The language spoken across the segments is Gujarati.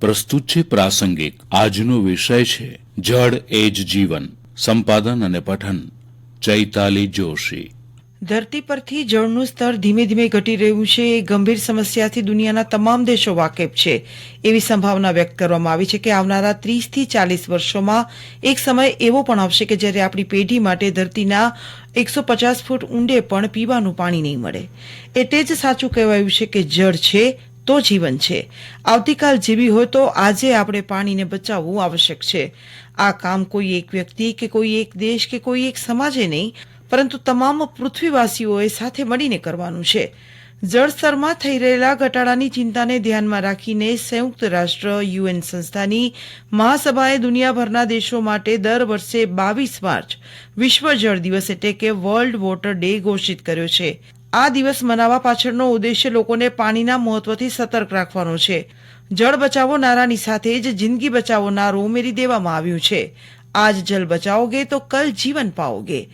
પ્રસ્તુત છે પ્રાસંગિક. આજનો વિષય છે જળ એ જ જીવન, સંપાદન અને પઠન. ચૈતાલી જોશી. ધરતી પરથી જળનું સ્તર ધીમે ધીમે ઘટી રહ્યું છે. એ ગંભીર સમસ્યાથી દુનિયાના તમામ દેશો વાકેફ છે. એવી સંભાવના વ્યક્ત કરવામાં આવી છે કે આવનારા ત્રીસથી ચાલીસ વર્ષોમાં એક સમય એવો પણ આવશે કે જ્યારે આપણી પેઢી માટે ધરતીના એકસો પચાસ ફૂટ ઊંડે પણ પીવાનું પાણી નહીં મળે. એટલે જ સાચું કહેવાયું છે કે જળ છે તો જીવન છે. આવતીકાલ જીવી હોય તો આજે આપણે પાણીને બચાવવું આવશ્યક છે. આ કામ કોઈ એક વ્યક્તિ કે કોઈ એક દેશ કે કોઈ એક સમાજે નહીં, પરંતુ તમામ પૃથ્વીવાસીઓએ સાથે મળીને કરવાનું છે. જળસ્તરમાં થઈ રહેલા ઘટાડાની ચિંતાને ધ્યાનમાં રાખીને સંયુક્ત રાષ્ટ્ર, યુએન સંસ્થાની મહાસભાએ દુનિયાભરના દેશો માટે દર વર્ષે બાવીસ માર્ચ વિશ્વ જળ દિવસ એટલે કે વર્લ્ડ વોટર ડે ઘોષિત કર્યો છે. આ દિવસ મનાવવા પાછળનો ઉદ્દેશ્ય લોકોને પાણીના મહત્વથી સતર્ક રાખવાનો છે. જળ બચાવો નારાની સાથે જ જિંદગી બચાવો નારું ઉમેરી દેવામાં આવ્યું છે. આજ જલ બચાવોગે તો કલ જીવન પાઓગે.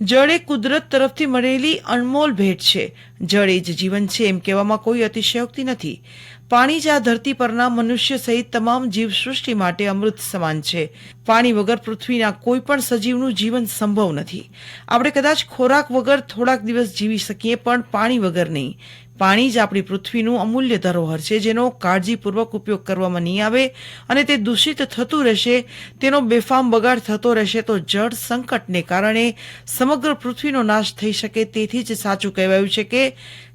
જળ એ કુદરત તરફથી મળેલી અનમોલ ભેટ છે. જળ એ જ જીવન છે એમ કહેવામાં કોઈ અતિશયોક્તિ નથી. પાણી જ આ ધરતી પરના મનુષ્ય સહિત તમામ જીવસૃષ્ટિ માટે અમૃત સમાન છે. પાણી વગર પૃથ્વીના કોઈ પણ સજીવનું જીવન સંભવ નથી. આપણે કદાચ ખોરાક વગર થોડાક દિવસ જીવી શકીએ પણ પાણી વગર નહીં. પાણી જ આપણી પૃથ્વીનું અમૂલ્ય ધરોહર છે, જેનો કાળજીપૂર્વક ઉપયોગ કરવામાં નહીં આવે અને તે દૂષિત થતું રહેશે, તેનો બેફામ બગાડ થતો રહેશે, તો જળ સંકટને કારણે સમગ્ર પૃથ્વીનો નાશ થઈ શકે. તેથી જ સાચું કહેવાયું છે કે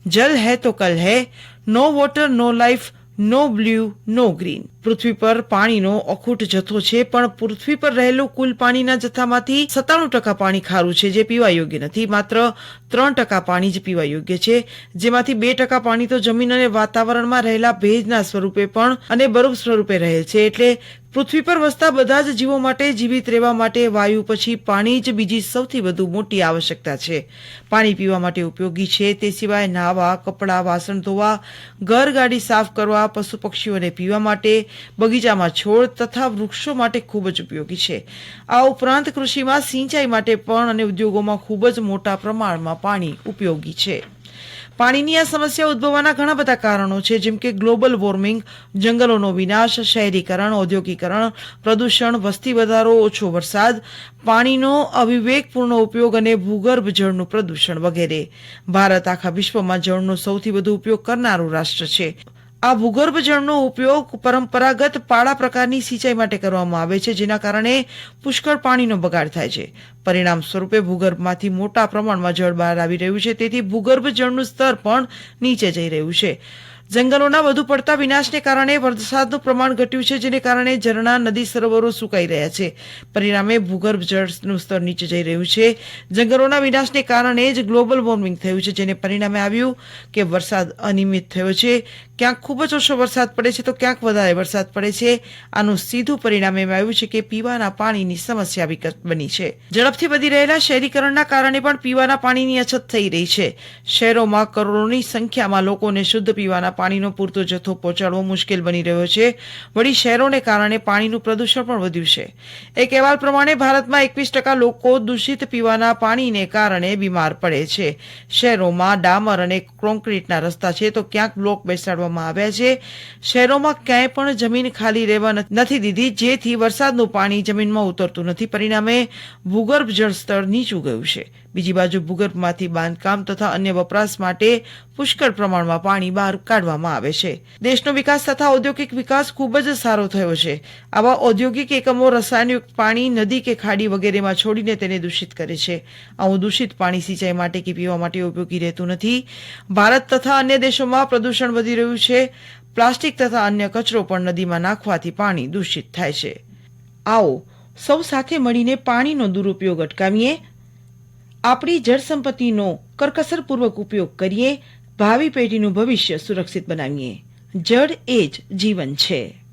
જલ હૈ તો કલ હૈ, no water, no life, no blue, no green. પૃથ્વી પર પાણીનો અખૂટ જથ્થો છે, પણ પૃથ્વી પર રહેલું કુલ પાણીના જથ્થામાંથી સત્તાણું ટકા પાણી ખારું છે, જે પીવા યોગ્ય નથી. માત્ર ત્રણ ટકા પાણી જ પીવા યોગ્ય છે, જેમાંથી બે ટકા પાણી તો જમીન અને વાતાવરણમાં રહેલા ભેજના સ્વરૂપે પણ અને બરફ સ્વરૂપે રહે છે. એટલે પૃથ્વી પર વસતા બધા જ જીવો માટે જીવિત રહેવા માટે વાયુ પછી પાણી જ બીજી સૌથી વધુ મોટી આવશ્યકતા છે. પાણી પીવા માટે ઉપયોગી છે, તે સિવાય નાહવા કપડાં, વાસણ ધોવા, ઘર ગાડી સાફ કરવા, પશુ પક્ષીઓને પીવા માટે બગીચામાં છોડ તથા વૃક્ષો માટે ખૂબ જ ઉપયોગી છે. આ ઉપરાંત કૃષિમાં સિંચાઈ માટે પણ અને ઉદ્યોગોમાં ખૂબ જ મોટા પ્રમાણમાં પાણી ઉપયોગી છે. પાણીની આ સમસ્યા ઉદ્ભવવાના ઘણા બધા કારણો છે, જેમ કે ગ્લોબલ વોર્મિંગ, જંગલોનો વિનાશ, શહેરીકરણ, ઔદ્યોગિકરણ, પ્રદૂષણ, વસ્તી વધારો, ઓછો વરસાદ, પાણીનો અવિવેકપૂર્ણ ઉપયોગ અને ભૂગર્ભ જળનું પ્રદૂષણ વગેરે. ભારત આખા વિશ્વમાં જળનો સૌથી વધુ ઉપયોગ કરનારું રાષ્ટ્ર છે. આ ભૂગર્ભ જળનો ઉપયોગ પરંપરાગત પાળા પ્રકારની સિંચાઈ માટે કરવામાં આવે છે, જેના કારણે પુષ્કળ પાણીનો બગાડ થાય છે. પરિણામ સ્વરૂપે ભૂગર્ભમાંથી મોટા પ્રમાણમાં જળ બહાર આવી રહ્યું છે, તેથી ભૂગર્ભ જળનું સ્તર પણ નીચે જઈ રહ્યું છે. જંગલોના વધુ પડતા વિનાશને કારણે વરસાદનું પ્રમાણ ઘટ્યું છે, જેને કારણે ઝરણા નદી સરોવરો સુકાઈ રહ્યા છે. પરિણામે ભૂગર્ભ જળનું સ્તર નીચે જઈ રહ્યું છે. જંગલોના વિનાશને કારણે જ ગ્લોબલ વોર્મિંગ થયું છે, જેને પરિણામે આવ્યું કે વરસાદ અનિયમિત થયો છે. ક્યાંક ખૂબ જ ઓછો વરસાદ પડે છે, તો ક્યાંક વધારે વરસાદ પડે છે. આનું સીધું પરિણામ એમ આવ્યું છે કે પીવાના પાણીની સમસ્યા વિકટ બની છે. ઝડપથી વધી રહેલા શહેરીકરણના કારણે પણ પીવાના પાણીની અછત થઈ રહી છે. શહેરોમાં કરોડોની સંખ્યામાં લોકોને શુદ્ધ પીવાના પાણીનો પૂરતો જથ્થો પહોંચાડવો મુશ્કેલ બની રહ્યો છે. વળી શહેરોને કારણે પાણીનું પ્રદૂષણ પણ વધ્યું છે. એક અહેવાલ પ્રમાણે ભારતમાં એકવીસ ટકા લોકો દૂષિત પીવાના પાણીને કારણે બીમાર પડે છે. શહેરોમાં ડામર અને કોન્ક્રીટના રસ્તા છે તો ક્યાંક બ્લોક બેસાડવામાં આવ્યા છે. શહેરોમાં ક્યાંય પણ જમીન ખાલી રહેવા નથી દીધી, જેથી વરસાદનું પાણી જમીનમાં ઉતરતું નથી. પરિણામે ભૂગર્ભ જળસ્તર નીચું ગયું છે. બીજી બાજુ ભૂગર્ભમાંથી બાંધકામ તથા અન્ય વપરાશ માટે પુષ્કળ પ્રમાણમાં પાણી બહાર કાઢવામાં આવે છે. દેશનો વિકાસ તથા ઔદ્યોગિક વિકાસ ખૂબ જ સારો થયો છે. આવા ઔદ્યોગિક એકમો રસાયણયુક્ત પાણી, નદી કે ખાડી વગેરેમાં છોડીને તેને દૂષિત કરે છે. આવું દૂષિત પાણી સિંચાઈ માટે કે પીવા માટે ઉપયોગી રહેતું નથી. ભારત તથા અન્ય દેશોમાં પ્રદૂષણ વધી રહ્યું છે. પ્લાસ્ટિક તથા અન્ય કચરો પણ નદીમાં નાખવાથી પાણી દૂષિત થાય છે. આવો, સૌ સાથે મળીને પાણીનો દુરુપયોગ અટકાવીએ. આપણી જળ સંપત્તિનો કરકસરપૂર્વક ઉપયોગ કરીએ. ભાવિ પેઢીનું ભવિષ્ય સુરક્ષિત બનાવીએ. જળ એ જ જીવન છે.